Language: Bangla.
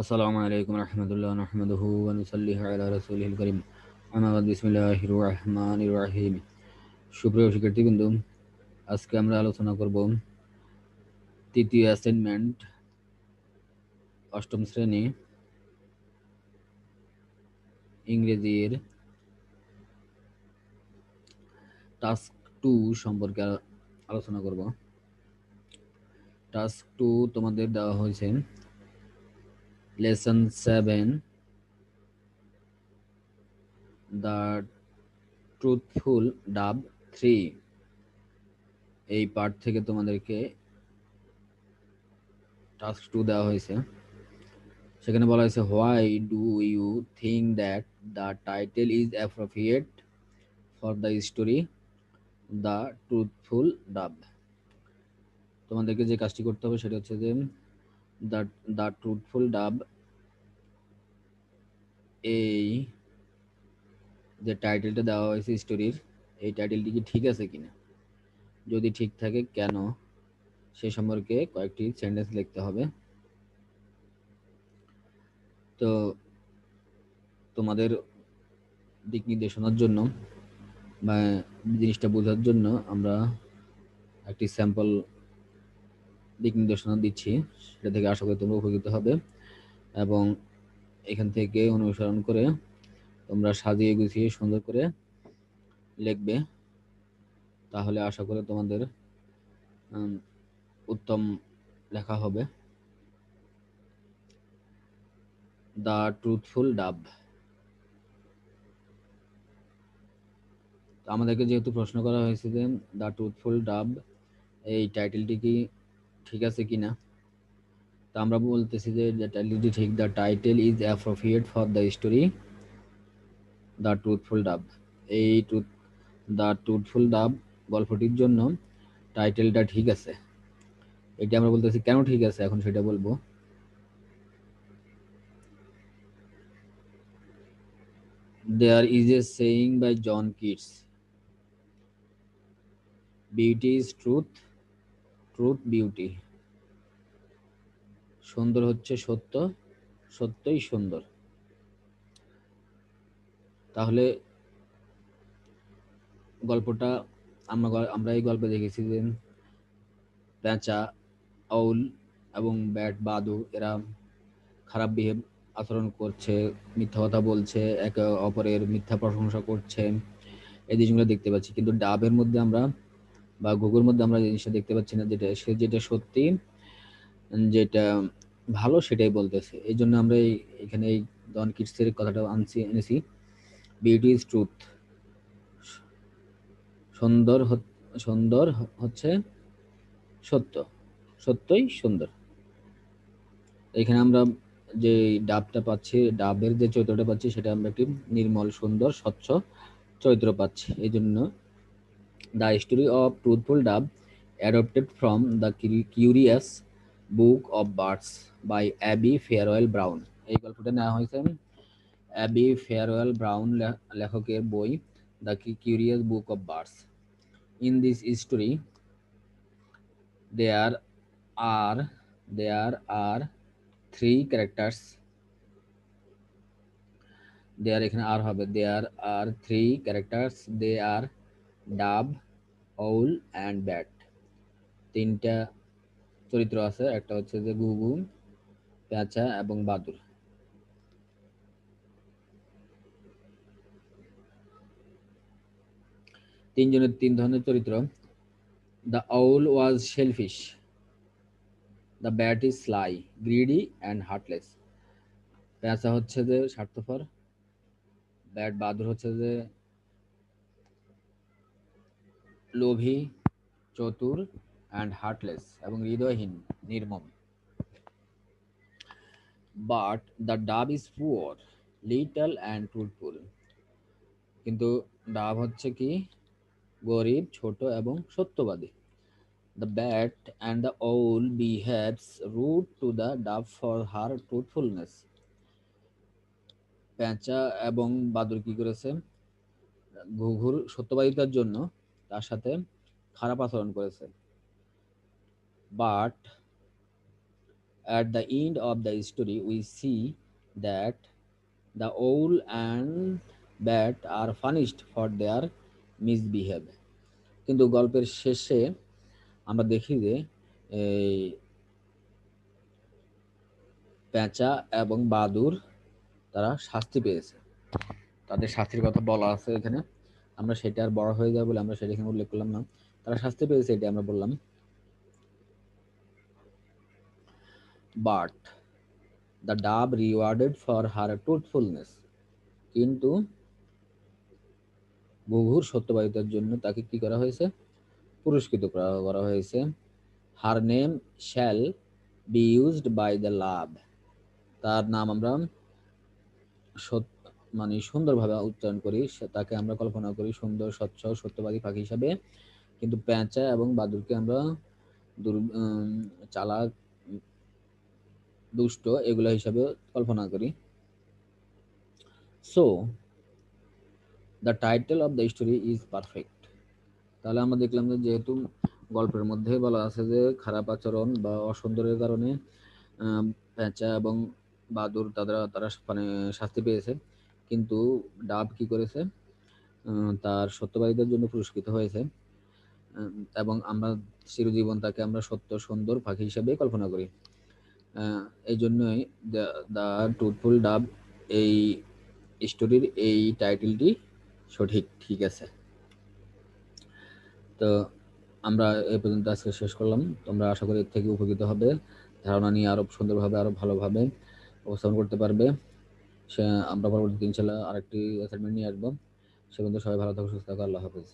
আসসালামু আলাইকুম রহমতুল্লাহ নহমদহু ওয়ানুসাল্লিহ আলা রাসূলিল করিম। আমাবাদ বিসমিল্লাহির রহমানির রহিম। সুপ্রিয় শিক্ষার্থীবৃন্দ, আজকে আমরা আলোচনা করব তৃতীয় অ্যাসাইনমেন্ট, অষ্টম শ্রেণি, ইংরেজির টাস্ক টু সম্পর্কে আলোচনা করব। টাস্ক টু তোমাদের দেওয়া হয়েছে lesson seven the truthful dove three এই পার্ট থেকে তোমাদেরকে টাস্ক টু দেওয়া হয়েছে। সেখানে বলা হয়েছে why do you think that the title is appropriate for the story the truthful dove তোমাদেরকে যে কাজটি করতে হবে সেটা হচ্ছে যে দ্য দ্য ট্রুথফুল ডাব এই যে টাইটেলটা দেওয়া হয়েছে স্টোরির এই টাইটেলটি কি ঠিক আছে কিনা? যদি ঠিক থাকে, কেন? সে সম্পর্কে কয়েকটি সেন্টেন্স লিখতে হবে। তো তোমাদের দিক নির্দেশনার জন্য বা জিনিসটা বোঝার জন্য আমরা একটি স্যাম্পল দিক নির্দেশনা দিচ্ছি, সেটা থেকে আশা করি তোমরা উপকৃত হবে। এবং এখান থেকে অনুসরণ করে তোমরা সাজিয়ে গুছিয়ে সুন্দর করে লিখবে। তাহলে আশা করি তোমাদের উত্তম লেখা হবে। দ্য ট্রুথফুল ডাব। আমাদেরকে যেহেতু প্রশ্ন করা হয়েছে যে দ্য ট্রুথফুল ডাব, এই টাইটেলটি কি ঠিক আছে কি না তা আমরা বলতেছি যে ঠিক the title is appropriate for the story the truthful dove এই ট্রুথ দ্য ট্রুথফুল ডাব গল্পটির জন্য টাইটেলটা ঠিক আছে। এটি আমরা বলতেছি কেন ঠিক আছে, এখন সেটা বলব। There is a saying by John Keats beauty is truth truth beauty সুন্দর হচ্ছে সত্য, সত্যই সুন্দর। তাহলে গল্পটা আমরা আমরা এই গল্পে দেখেছি যে প্যাঁচা, আউল এবং ব্যাট বাদু এরা খারাপ বিহেভ আচরণ করছে, মিথ্যা কথা বলছে, একে অপরের মিথ্যা প্রশংসা করছে। এই জিনিসগুলো দেখতে পাচ্ছি। কিন্তু ডাবের মধ্যে আমরা বা ঘুঘুর মধ্যে আমরা জিনিসটা দেখতে পাচ্ছি না, যেটা সে, যেটা সত্যি, যেটা ভালো সেটাই বলতেছে। এই জন্য আমরা এখানে এই ডন কিটসের কথাটা আনছি, এনেছি। বিউটি ইজ ট্রুথ সুন্দর সুন্দর হচ্ছে সত্য। সত্যই সুন্দর। এখানে আমরা যে ডাবটা পাচ্ছি, ডাবের যে চরিত্রটা পাচ্ছি, সেটা আমরা একটি নির্মল, সুন্দর, স্বচ্ছ চরিত্র পাচ্ছি। এই জন্য the story of truthful dove adopted from the curious book of birds by Abby Farewell Brown এই গল্পটা নেওয়া হয়েছে অ্যাবি ফেয়ারওয়েল ব্রাউন লেখকের বই the curious book of birds in this story there are there are three characters there এখানে আর হবে। দেয়ার আর থ্রি ক্যারেক্টার্স দে আর ডাব ওল অ্যান্ড ব্যাট তিনটা চরিত্র আছে, একটা হচ্ছে যে গুগু পেঁচা এবং বাদুর। তিনজনের তিন ধরনের চরিত্র। The owl was selfish the bat is sly greedy and heartless পেঁচা হচ্ছে যে স্বার্থপর ব্যাট বাদুর হচ্ছে যে লোভী, চতুর অ্যান্ড হার্টলেস এবং হৃদয়হীন, নির্মম। But the dove is poor little and truthful কিন্তু ডাব হচ্ছে কি? গরিব, ছোট এবং সত্যবাদী। The bat and the owl behaves rude to the dove for her truthfulness পেঁচা এবং বাদুর কি করেছে? ঘুঘুর সত্যবাদিতার জন্য তার সাথে খারাপ আচরণ করেছে। But at the end of the story, we see that the owl and bat are punished for their misbehavior. কিন্তু গল্পের শেষে আমরা দেখি যে, এই পেঁচা এবং বাদুর তারা শাস্তি পেয়েছে। তাদের শাস্তির কথা বলা আছে এখানে। আমরা সেটা আর বড় হয়ে যাবে বলে আমরা সেটা এখানে উল্লেখ করলাম না। তারা শাস্তি পেয়েছে এটা আমরা বললাম। But the dove rewarded for her truthfulness কিন্তু ঘুঘুর সত্যবাদিতার জন্য তাকে কি করা হয়েছে? পুরস্কৃত করা হয়েছে। Her name shall be used by the love তার নাম আমরা মানে সুন্দরভাবে উচ্চারণ করি। তাকে আমরা কল্পনা করি সুন্দর, স্বচ্ছ, সত্যবাদী পাখি হিসাবে। কিন্তু পেঁচা এবং বাদুরকে আমরা দুর চালাক দুষ্ট, এগুলো হিসাবে কল্পনা করি। So the title of the story is perfect তাহলে আমরা দেখলাম যে যেহেতু গল্পের মধ্যে বলা আছে যে খারাপ আচরণ বা অসুন্দরের কারণে পেঁচা এবং বাদুর তারা তারা মানে শাস্তি পেয়েছে। কিন্তু ডাব কি করেছে? তার সত্যবাদীদের জন্য পুরস্কৃত হয়েছে। এবং আমরা চিরজীবন তাকে আমরা সত্য, সুন্দর পাখি হিসাবে কল্পনা করি। এই জন্যই দ্য ট্রুথফুল ডাব এই স্টোরির এই টাইটেলটি সঠিক, ঠিক আছে। তো আমরা এই পর্যন্ত আজকে শেষ করলাম। তোমরা আশা করি এর থেকে উপকৃত হবে। ধারণা নিয়ে আরও সুন্দরভাবে আরও ভালোভাবে উপস্থাপন করতে পারবে। সে, আমরা পরবর্তী দিন ইনশাল্লাহ আরেকটি অ্যাসাইনমেন্ট নিয়ে আসব। সে পর্যন্ত সবাই ভালো থাকো, সুস্থ থাকো, আল্লাহ হাফিজ।